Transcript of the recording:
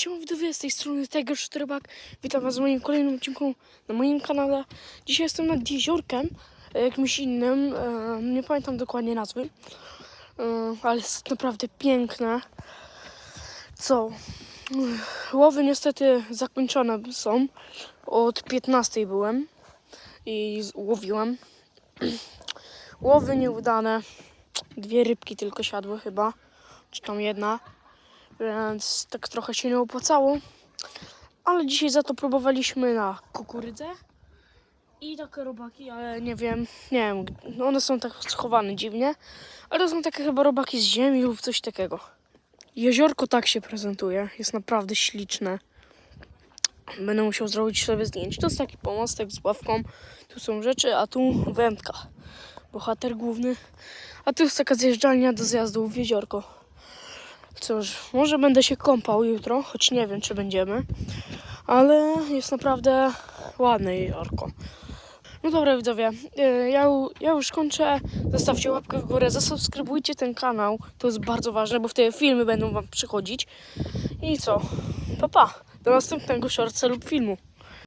Siema widzowie, z tej strony Tiger Sztrebak. Witam was w moim kolejnym odcinku na moim kanale. Dzisiaj jestem nad jeziorkiem, e, jakimś innym, e, nie pamiętam dokładnie nazwy, e, ale jest naprawdę piękne. Co? Łowy niestety zakończone są. Od 15 byłem i łowiłem. Łowy nieudane. Dwie rybki tylko siadły chyba, czy tam jedna więc tak trochę się nie opłacało. Ale dzisiaj za to próbowaliśmy na kukurydzę i takie robaki, ale nie wiem, nie wiem, one są tak schowane dziwnie, ale to są takie chyba robaki z ziemi lub coś takiego. Jeziorko tak się prezentuje, jest naprawdę śliczne. Będę musiał zrobić sobie zdjęcie. To jest taki pomostek z ławką, tu są rzeczy, a tu wędka. Bohater główny, a tu jest taka zjeżdżalnia do zjazdu w jeziorko. Cóż, może będę się kąpał jutro, choć nie wiem, czy będziemy, ale jest naprawdę ładne jeziorko. No dobra, widzowie, y, ja, ja już kończę. Zostawcie łapkę w górę, zasubskrybujcie ten kanał, to jest bardzo ważne, bo wtedy filmy będą wam przychodzić. I co? Pa, pa, do następnego shortsa lub filmu.